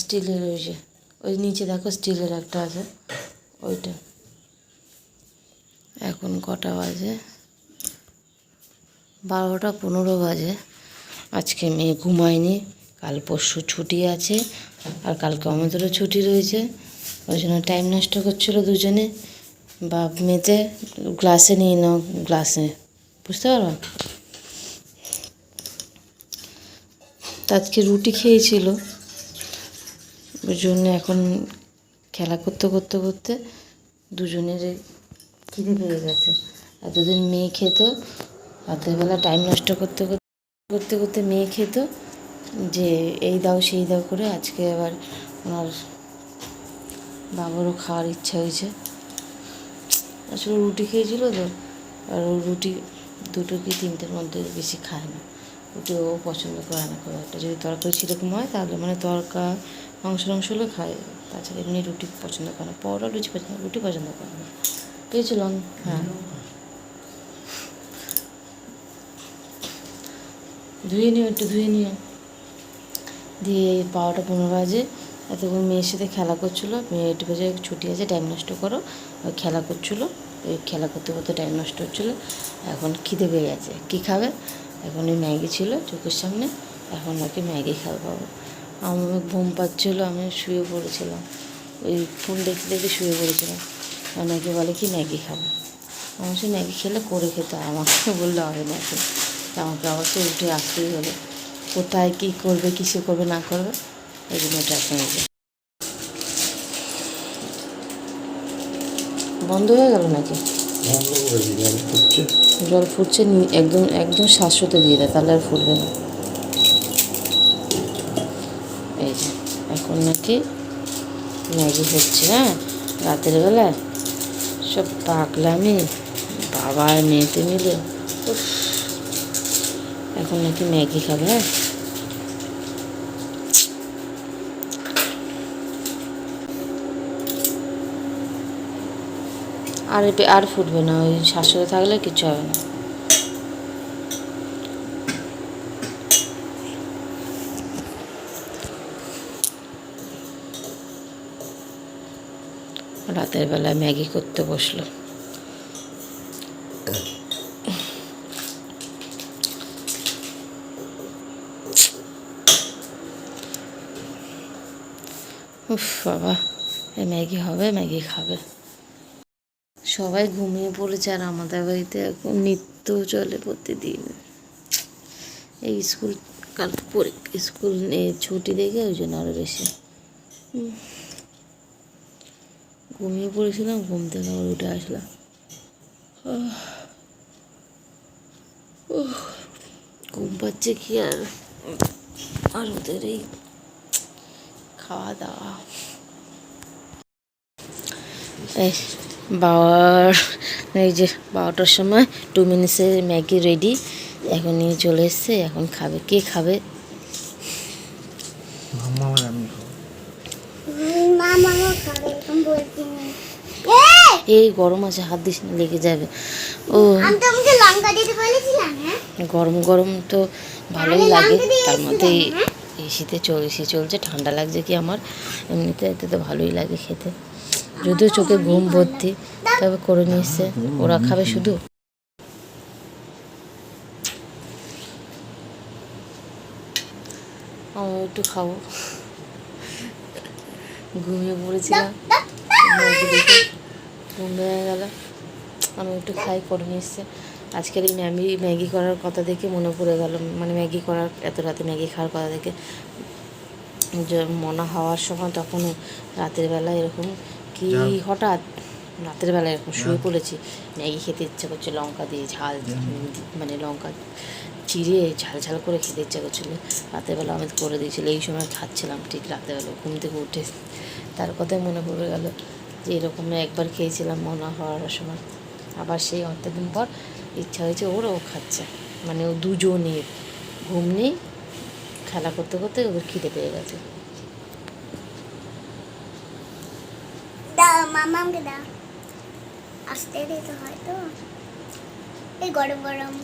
স্টিলের ওই যে, ওই নিচে দেখো স্টিলের একটা আছে, ওইটা। এখন কটা বাজে? বারোটা পনেরো বাজে। আজকে মেয়ে ঘুমায়নি, কাল পরশু ছুটি আছে, আর কালকে আমাদেরও ছুটি রয়েছে। ওই জন্য টাইম নষ্ট করছিল দুজনে। বাপ মেয়েতে গ্লাসে নিয়ে নাও গ্লাসে বুঝতে পারো আজকে রুটি খেয়েছিল। জন্য এখন খেলা করতে করতে করতে দুজনের খিদে পেয়ে গেছে। এতদিন মেয়ে খেত, রাতের বেলা টাইম নষ্ট করতে করতে করতে করতে মেয়ে খেত যে এই দাও, সেই দাও করে আজকে আবার ওনার বাবারও খাওয়ার ইচ্ছা হয়েছে। আসলে রুটি খেয়েছিল তো, আর ও রুটি দুটো কি তিনটের মধ্যে বেশি খায় না। রুটি ও পছন্দ করে না খুব একটা। যদি তরকারি সেরকম হয় তাহলে মানে তরকা মাংস মাংস হলে খায়। তাছাড়া এমনি রুটি পছন্দ করে না। পরোটা লুচি পছন্দ রুটি পছন্দ করে না। পেয়েছিলাম হ্যাঁ। ধুয়ে নিও একটু, ধুয়ে নিও। দিয়ে বারোটা পনেরো বাজে। এতক্ষণ মেয়ের সাথে খেলা করছিল। মেয়ে একটু বাজে ছুটি আছে টাইম নষ্ট করো। খেলা করছিল। ওই খেলা করতে করতে টাইম নষ্ট হচ্ছিল। এখন খিদে পেয়ে গেছে। কী খাবে? এখন ওই ম্যাগি ছিল চোখের সামনে। এখন নাকি ম্যাগি খাবে পাবো আমার ঘুম পাচ্ছিলো আমি শুয়ে পড়েছিলাম। ওই ফোন দেখতে দেখতে শুয়ে পড়েছিলাম। আর নাকি বলে কি ম্যাগি খাব। আমার সে ম্যাগি খেলে করে খেতে আমাকে বললে হবে তা আমাকে আবার তো উঠে আসতেই হবে কোথায় কী করবে কিসে করবে না করবে এই জন্য এই বন্ধ হয়ে গেল নাকি? জল ফুটছে একদম একদম শাশ্বতে দিয়ে দেয় তাহলে আর ফুটবে না এই যে এখন নাকি ম্যাগি হচ্ছে হ্যাঁ? রাতের বেলা সব পাকলামি বাবা আর মেয়েতে মিলে। এখন নাকি ম্যাগি খাবে হ্যাঁ? আর আর ফুটবে না, ওই শাশুড়ি থাকলে কিছু হবে না। রাতের বেলা ম্যাগি করতে বসল। উফ, বাবা, এ ম্যাগি হবে, ম্যাগি খাবে। সবাই ঘুমিয়ে পড়েছে আর আমাদের বাড়িতে এখন নিত্য চলে প্রতিদিন। এই স্কুল, কাল স্কুল ছুটি দেখে ওই জন্য আরও বেশি। ঘুমিয়ে পড়েছিলাম, ঘুম থেকে আবার উঠে আসলাম। ঘুম পাচ্ছে কি আর? আর ওদের এই খাওয়া দাওয়া বাবার এই যে বারোটার সময় টু মিনিটসের ম্যাগি রেডি এখন নিয়ে চলে এসছে, এখন খাবে। কে খাবে মাম্মা আর আমি খাব মা মামা খাবে এরকম বলছি না। এই গরম আছে হাত দিস না লেগে যাবে। ও। আমি তোমাকে লঙ্কা দিতে বলেছিলাম হ্যাঁ? গরম গরম তো ভালোই লাগে তার মধ্যে হ্যাঁ? এই শীতে চল এসি চলছে ঠান্ডা লাগছে কি আমার? এমনিতে এতে তো ভালোই লাগে খেতে। যদিও চোখে ঘুম ভর্তি তবে করে নিয়েছে। ওরা খাবে শুধু। একটু খাব। ঘুমিয়ে পড়েছিলাম। ঘুম ভেঙে গেল। আমি একটু খাই করে এসছে আজকের এই ম্যামি ম্যাগি করার কথা দেখে মনে পড়ে গেল। মানে ম্যাগি করার এত রাতে ম্যাগি খাওয়ার কথা দেখে যে মনা হওয়ার সময় তখন রাতের বেলা এরকম কি হঠাৎ রাতের বেলা এরকম শুয়ে পড়েছি। ম্যাগি খেতে ইচ্ছা করছে লঙ্কা দিয়ে ঝাল মানে লঙ্কা চিড়ে ঝাল ঝাল করে খেতে ইচ্ছা করছিল। রাতের বেলা আমি করে দিয়েছিল। এই সময় খাচ্ছিলাম ঠিক রাতের বেলা ঘুম থেকে উঠে। তার কথাই মনে পড়ে গেল। যে এরকম একবার খেয়েছিলাম মনা হওয়ার সময়। আবার সেই অর্ধেকদিন পর ইচ্ছা হয়েছে ওর ও খাচ্ছে। মানে ও দুজনের ঘুম নেই খেলা করতে করতে ওদের খিদে পেয়ে গেছে। দাও মামাকে দাও। আসতে দিতে হয় তো। এই গরম গরম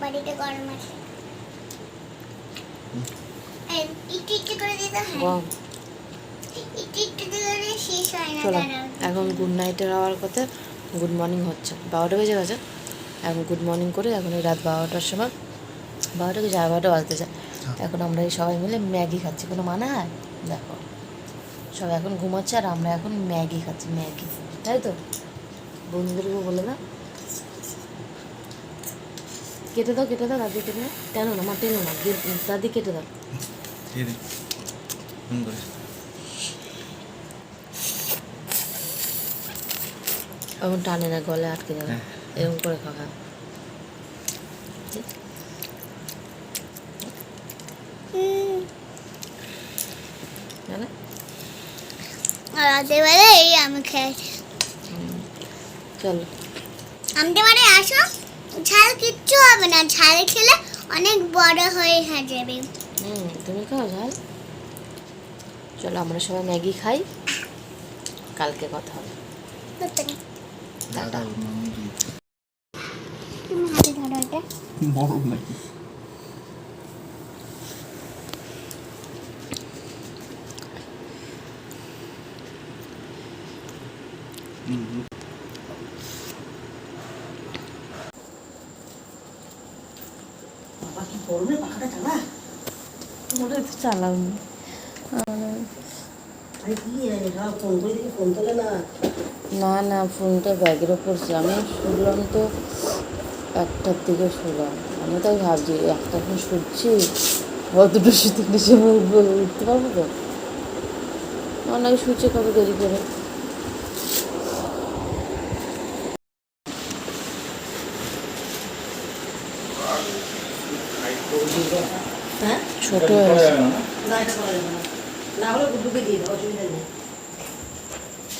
বাড়িতে গরম আছে। করে দিতে হয়। চলো এখন গুড নাইটের হওয়ার কথা গুড মর্নিং হচ্ছে। বারোটা বেজে গেছে। এখন গুড মর্নিং করে এখন এই রাত বারোটার সময় বারোটা বেজে এগারোটা বাজতে যায়। এখন আমরা এই সবাই মিলে ম্যাগি খাচ্ছি। কোনো মানে হয়? দেখো সবাই এখন ঘুমাচ্ছে আর আমরা এখন ম্যাগি খাচ্ছি ম্যাগি। তাই তো? বন্ধুদেরকে বলে দাও। কেটে দাও কেটে দাও দাদি কেটে দাও। কেন না আমার টেনো না দাদি কেটে দাও। এখন টানে না গলে আটকে যাবে। হ্যাঁ। এরকম করে খাওয়া। রাতে বেলা এই আমি চলো। আমাদের বাড়ি আসো। ঝাল কিচ্ছু হবে না ঝাল খেলে অনেক বড় হয়ে যাবে। হুম তুমি খাও ঝাল। চলো আমরা সবাই ম্যাগি খাই। কালকে কথা হবে। দাদা মামু দিয়ে তুমি হাতে ধরো এটা মরম নাকি ওটা তো চালাও না না ফোনটা ব্যাগের ওপর ছিল। আমি শুনলাম তো একটার দিকে শুনলাম। আমি তাই ভাবছি একটা এখন শুনছি অতটা শুতে উঠবো উঠতে পারব তো? অনেক শুচ্ছে কবে দেরি করে। ছোট হয়ে যাবে না। না হলে দিয়ে দাও অসুবিধা নেই গুড্ডুকে দিয়ে দাও আমাকে দিয়ে দাও হুম আমাকে দিয়ে দাও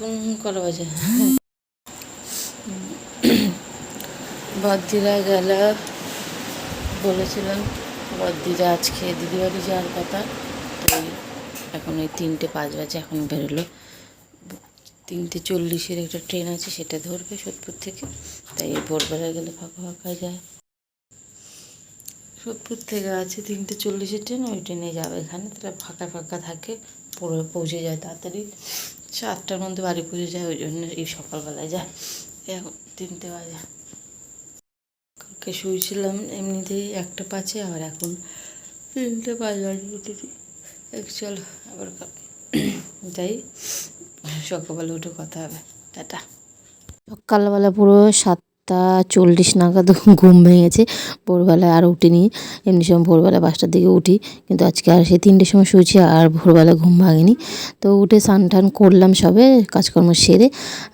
বাজে বদ্দিরা গেল, বলেছিলাম বদ্দিরা আজকে দিদিবাড়ি যাওয়ার কথা, তো এখন ওই তিনটে পাঁচ বাজে এখন বেরোলো। তিনটে চল্লিশের একটা ট্রেন আছে, সেটা ধরবে সোদপুর থেকে, তাই ভোরবেলা গেলে ফাঁকা ফাঁকা যায়। সোদপুর থেকে আছে তিনটে চল্লিশের ট্রেন, ওই ট্রেনে যাবে এখানে, তারা ফাঁকা ফাঁকা থাকে পৌঁছে যায় তাড়াতাড়ি। সাতটার মধ্যে বাড়ি পৌঁছে যায়, ওই জন্য এই সকালবেলায় যায় এখন তিনটে বাজে। কালকে শুয়েছিলাম, এমনিতেই একটা পাঁচে, আবার এখন তিনটে বাজে উঠেছি। এক চলো, আবার যাই, সকালবেলা উঠে কথা হবে। টাটা। সকালবেলা পুরো সাতটা চল্লিশ নাগাদ ঘুম ভেঙেছে। ভোরবেলায় আর উঠিনি। এমনি সময় ভোরবেলা পাঁচটার দিকে উঠি। কিন্তু আজকে আর সেই তিনটের সময় শুয়েছি আর ভোরবেলা ঘুম ভাঙেনি। তো উঠে স্নান টান করলাম সবে, কাজকর্ম সেরে।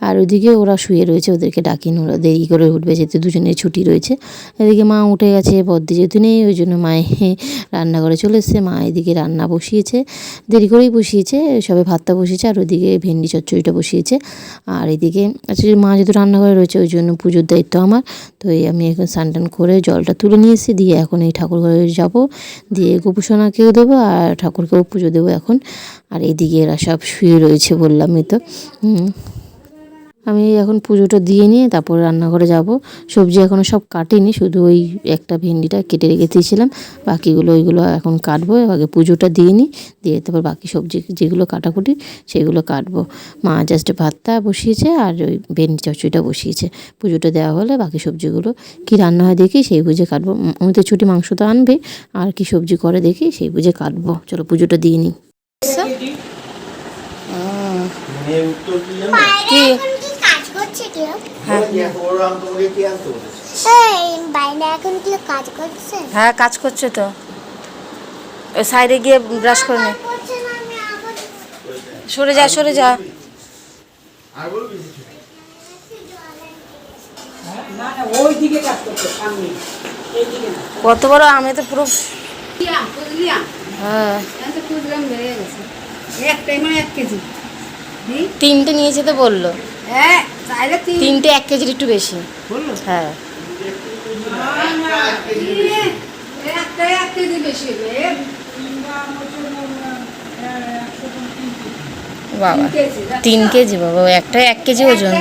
আর ওইদিকে ওরা শুয়ে রয়েছে, ওদেরকে ডাকিনি ওরা দেরি করে উঠবে, যেহেতু দুজনের ছুটি রয়েছে। এদিকে মা উঠে গেছে বদ্দি যেহেতু নেই, ওই জন্য মায়ে রান্নাঘরে চলে এসছে। মা এদিকে রান্না বসিয়েছে, দেরি করেই বসিয়েছে। সবে ভাতটা বসিয়েছে, আর ওইদিকে ভেন্ডি চচ্চড়িটা বসিয়েছে। আর এদিকে আচ্ছা মা যেহেতু রান্নাঘরে রয়েছে, ওই জন্য পুজোর দায়িত্ব আমার, তো এই আমি এখন স্নান করে জলটা তুলে নিয়েছি, দিয়ে এখন এই ঠাকুর ঘরে যাব। দিয়ে গোপুসোনাকেও দেবো আর ঠাকুরকেও পুজো দেবো এখন। আর এদিকে এরা সব শুয়ে রয়েছে বললামই তো। আমি এখন পুজোটা দিয়ে নিয়ে তারপর রান্নাঘরে যাব। সবজি এখনও সব কাটিনি শুধু ওই একটা ভেন্ডিটা কেটে রেখে দিয়েছিলাম। বাকিগুলো ওইগুলো এখন কাটবো আগে পুজোটা দিয়ে নিই দিয়ে তারপর বাকি সবজি যেগুলো কাটাকুটি সেগুলো কাটবো। মা জাস্ট ভাতটা বসিয়েছে আর ওই ভেন্ডি চচ্চড়িটা বসিয়েছে। পুজোটা দেওয়া হলে বাকি সবজিগুলো কি রান্না হয় দেখি সেই বুঝে কাটবো। তো ছুটি মাংস তো আনবে আর কি সবজি করে দেখি সেই বুঝে কাটবো। চলো পুজোটা দিয়ে নিই। কি হ্যাঁ। কাজ করছে? তো। সাইডে গিয়ে ব্রাশ করে নে। করছে না আমি আবার সরে যা সরে যা। কত বড় আমি তো পুরো হ্যাঁ। মানে তিনটে নিয়েছে তো বলল। হ্যাঁ তিনটে এক কেজির একটু বেশি। হ্যাঁ। বাবা। তিন কেজি বাবা একটা এক কেজি ওজন।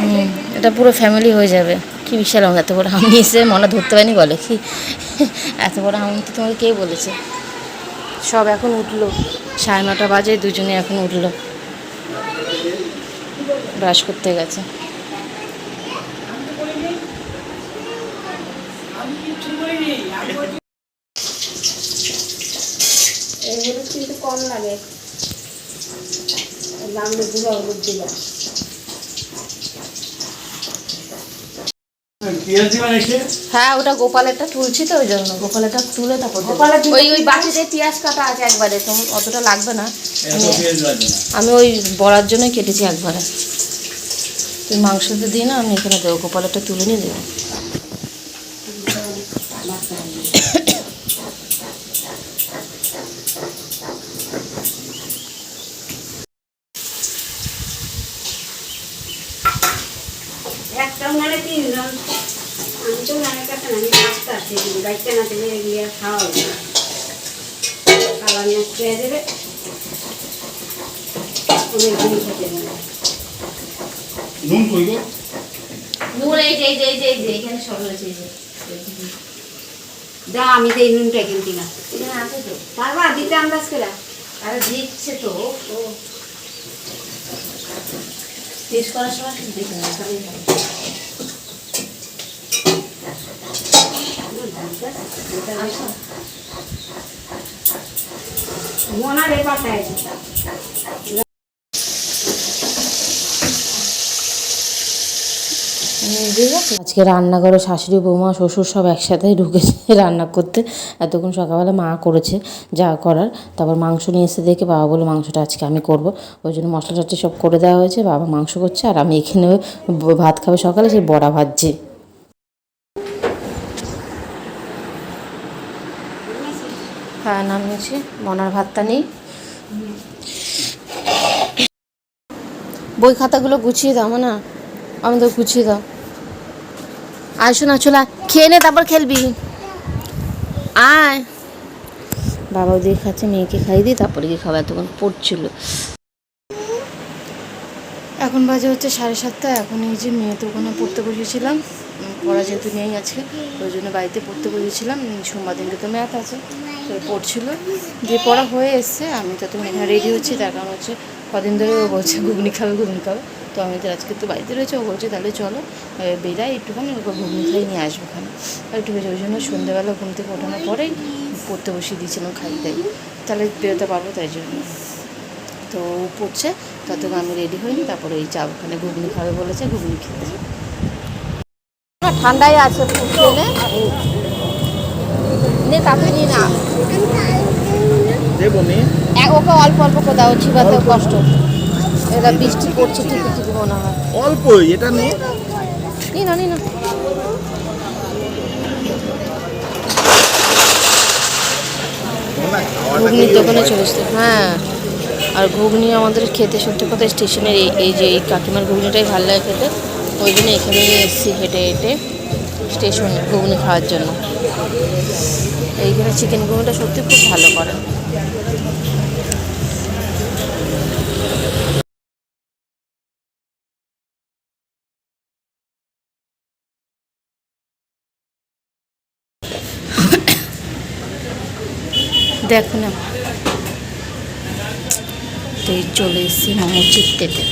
হুম, এটা পুরো ফ্যামিলি হয়ে যাবে। কি বিশাল আম এত বড় আম এসে মনে ধরতে পারিনি বলে কি? এত বড় আম তো তোমাকে কে বলেছে? সব এখন উঠল। সাড়ে নটা বাজে দুজনে এখন উঠল। ব্রাশ করতে গেছে। কিন্তু কম লাগে। লামড়ে গুঁড়ো দিলাম পেঁয়াজ দিবেন এসে হ্যাঁ ওটা গোপালেরটা তুলছি তো ওই জন্য। গোপালেরটা তুলে তারপর ওই ওই বাটিতে পেঁয়াজ কাটা আছে একবারে তো অতটা লাগবে না। এত আমি- লাগবে না। আমি ওই বড়ার জন্যই কেটেছি একবারে। তুই মাংসতে দিই না আমি এখানে দেবো গোপালেরটা তুলে নিয়ে দেবো একটা মানে তিনজন আমি তো নানের কাছে না আমি পাঁচটা আসছি গাইতে না দিলে এগুলি আর খাওয়া হবে না। কালা মেয়াজ খেয়ে দেবে। অনেক দিন খেতে দেবে নুন কই গো? নুন এই যে এই যে এই যে এখানে সব রয়েছে এই যে যা আমি তো এই নুনটা কিনতি না এখানে আছে তো। পারবা দিতে আন্দাজ করে। আরে দিচ্ছে তো ও টেস্ট করার সময় ঠিক দেখে না আজকে রান্নাঘরে শাশুড়ি, বৌমা, শ্বশুর সব একসাথেই ঢুকেছে রান্না করতে। এতক্ষণ সকালবেলা মা করেছে যা করার। তারপর মাংস নিয়ে এসে দেখে বাবা বলে মাংসটা আজকে আমি করব। ওই জন্য মশলা সব করে দেওয়া হয়েছে। বাবা মাংস করছে আর আমি এখানে ভাত খাবে সকালে, সেই বড়া ভাজছে। হ্যাঁ নামিয়েছি মনার ভাতটা নেই। বই খাতাগুলো গুছিয়ে দাও না আমাদের গুছিয়ে দাও। আসো না চলে খেয়ে নে, তারপর খেলবি। আয়। বাবা ওদিকে খাচ্ছে মেয়েকে খাইয়ে দিই, তারপরে গিয়ে খাবার তখন পড়ছিল। এখন বাজে হচ্ছে সাড়ে সাতটা, এখন এই যে মেয়ে তো ওখানে পড়তে বসেছিলাম পড়া যেহেতু নেই আছে ওই জন্য বাড়িতে পড়তে বসেছিলাম, সোমবার দিনকে তো ম্যাথ আছে। পড়ছিল। দিয়ে পড়া হয়ে এসছে আমি তো তখন এখানে রেডি হচ্ছি তার কারণ হচ্ছে কদিন ধরে ও বলছে ঘুগনি খাবে ঘুগনি খাবে। তো আমি তো আজকে তো বাড়িতে রয়েছে ও বলছে তাহলে চলো বেরাই একটুখানি ওকে ঘুগনি খাই নিয়ে আসব ওখানে। আর একটু বেশি ওই জন্য সন্ধ্যেবেলা ঘুম থেকে ওঠানোর পরেই পড়তে বসিয়ে দিয়েছিলাম খাই তাই তাহলে বেরোতে পারব তাই জন্য। তো ও পড়ছে ততক্ষণ আমি রেডি হইনি তারপরে ওই চা ওখানে ঘুগনি খাবে বলেছে ঘুগনি খেতে। ঠান্ডাই আছে নে তাতে নিয়ে না। দেবো এক- ওকে অল্প অল্প করে দাও চিবাতে কষ্ট। এটা বৃষ্টি পড়ছে ঠিকই ঠিকই মনে হয়। অল্পই এটা নিয়ে নি না নি না ঘুগনির দোকানে চলে এসছে। হ্যাঁ। আর ঘুগনি আমাদের খেতে সত্যি কথা স্টেশনের এই এই যে এই কাকিমার ঘুগনিটাই ভালো লাগে খেতে। ওই জন্য এখানে এসেছি হেঁটে হেঁটে স্টেশনে ঘুগনি খাওয়ার জন্য। এইখানে চিকেন ঘুগনিটা সত্যি খুব ভালো করে। দেখো না। তো চলে এসেছি মোমো চিত্তেতে।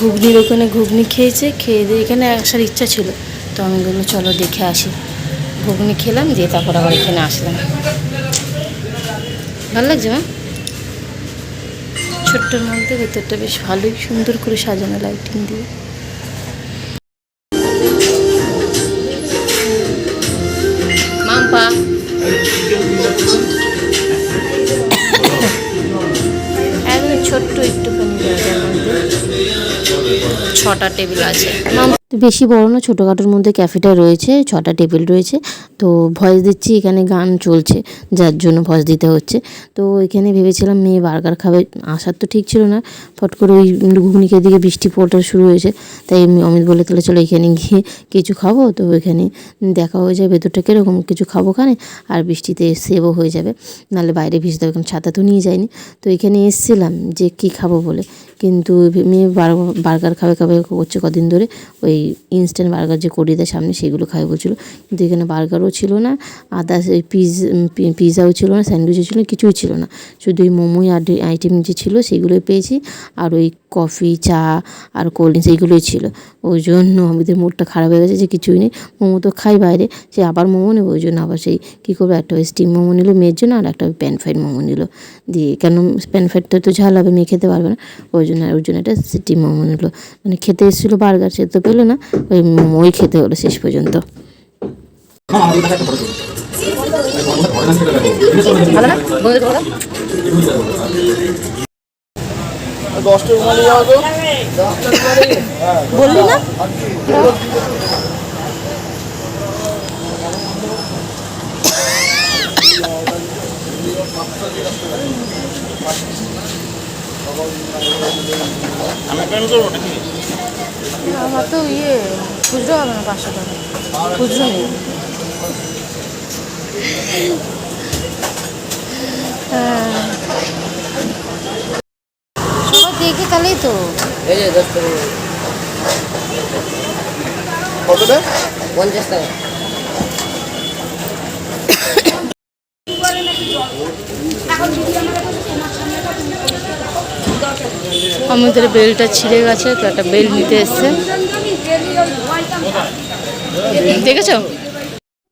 ঘুগনির ওখানে ঘুগনি খেয়েছে, খেয়ে দিয়ে এখানে আসার ইচ্ছা ছিল। তো আমি বলল চলো দেখে আসি। ঘুগনি খেলাম, দিয়ে তারপর আবার এখানে আসলাম। ভালো লাগছে, মা? ছোট্টর মধ্যে, ভেতরটা বেশ ভালোই সুন্দর করে সাজানো লাইটিং দিয়ে। ছটা টেবিল আছে। বেশি বড় না, ছোটোখাটোর মধ্যে ক্যাফেটা রয়েছে, ছটা টেবিল রয়েছে। তো ভয়েস দিচ্ছি, এখানে গান চলছে, যার জন্য ভয়েস দিতে হচ্ছে। তো এখানে ভেবেছিলাম মেয়ে বার্গার খাবে, আসার তো ঠিক ছিল না। ফট করে ওই ঘুগনিকে দিকে বৃষ্টি পড়তে শুরু হয়েছে। তাই অমিত বলে, তাহলে চলো এখানে গিয়ে কিছু খাব? তো এখানে দেখা হয়ে যাবে ভেতরটা কীরকম, কিছু খাব খানে আর বৃষ্টিতে সেভও হয়ে যাবে। নাহলে বাইরে ভিজতে হবে কারণ ছাতা তো নিয়ে যায়নি তো এখানে এসেছিলাম যে কি খাব বলে। কিন্তু মেয়ে বার্গার খাবে খাবে করছে কদিন ধরে। ওই ইনস্ট্যান্ট বার্গার যে করি দেয় সামনে সেগুলো খাবে বলছিল। কিন্তু এখানে বার্গারও ছিল না আদার্স ওই পিজ পিৎজাও ছিল না, স্যান্ডউইচও ছিল না, কিছুই ছিল না। শুধু ওই মোমোই আর আইটেম যে ছিল সেগুলোই পেয়েছি। আর ওই কফি, চা আর কোল্ড ড্রিঙ্কস এইগুলোই ছিল। ওই জন্য আমাদের মুডটা খারাপ হয়ে গেছে যে কিছুই নেই। মোমো তো খাই বাইরে, সে আবার মোমো নেব, ওই জন্য আবার সেই কী করব, একটা ওই স্টিম মোমো নিল মেয়ের জন্য আর একটা প্যান ফ্রাইড মোমো নিল। দিয়ে কেন প্যান ফ্রাইডটা তো ঝাল হবে, মেয়ে খেতে পারবে না। ওই জন্য ওর জন্য একটা সিটি মোমো নিল মানে খেতে এসেছিল বার্গার, সে তো পেল না। ওই মোমোই খেতে হলো শেষ পর্যন্ত। বললি না? আমি প্যান করব নাকি? আমার তো ইয়ে খুচরো হবে না পাঁচশো টাকা। খুচরো নেই হ্যাঁ। সবাই দেখে তাহলেই তো। এই যে দশ টাকা। কতটা? পঞ্চাশ টাকা। আমাদের বেলটা ছিঁড়ে গেছে তো একটা বেল নিতে এসছে। দেখেছ?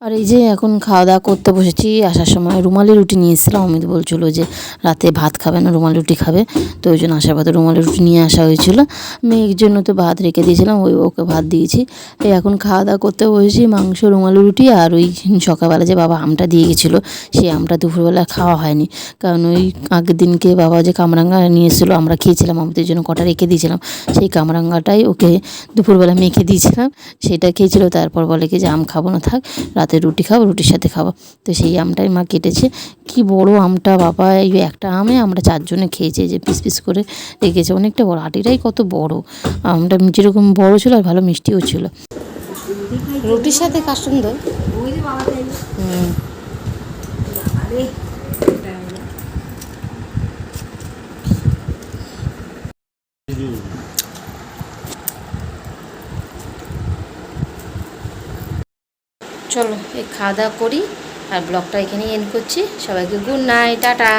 আর এই যে এখন খাওয়া দাওয়া করতে বসেছি, আসার সময় রুমালি রুটি নিয়ে এসেছিলাম অমিত বলছিল যে রাতে ভাত খাবে না, রুমালি রুটি খাবে। তো ওই জন্য আসার পথে রুমালি রুটি নিয়ে আসা হয়েছিল। মেয়ের জন্য তো ভাত রেখে দিয়েছিলাম, ওই ওকে ভাত দিয়েছি। এই এখন খাওয়া দাওয়া করতে বসেছি, মাংস, রুমালি রুটি আর ওই সকালবেলা যে বাবা আমটা দিয়ে গেছিল, সেই আমটা দুপুরবেলা খাওয়া হয়নি। কারণ ওই আগের দিনকে বাবা যে কামরাঙ্গা নিয়ে এসেছিল আমরা খেয়েছিলাম, আমাদের জন্য কটা রেখে দিয়েছিলাম। সেই কামরাঙ্গাটাই ওকে দুপুরবেলা মেখে দিয়েছিলাম, সেটা খেয়েছিল, তারপর বলে কি যে আম খাব না, থাক, রাতে রুটি খাব রুটির সাথে খাব। তো সেই আমটাই মা কেটেছে। কি বড় আমটা বাবা এই একটা আমে আমরা চারজনে খেয়েছি যে পিস পিস করে রেখেছে। অনেকটা বড় আটিটাই কত বড়। আমটা যেরকম বড় ছিল আর ভালো মিষ্টিও ছিল। রুটির সাথে কার সুন্দর? হুম। চলো এই খাওয়া দাওয়া করি আর ব্লগটা এখানেই এন্ড করছি। সবাইকে গুড নাইট টাটা।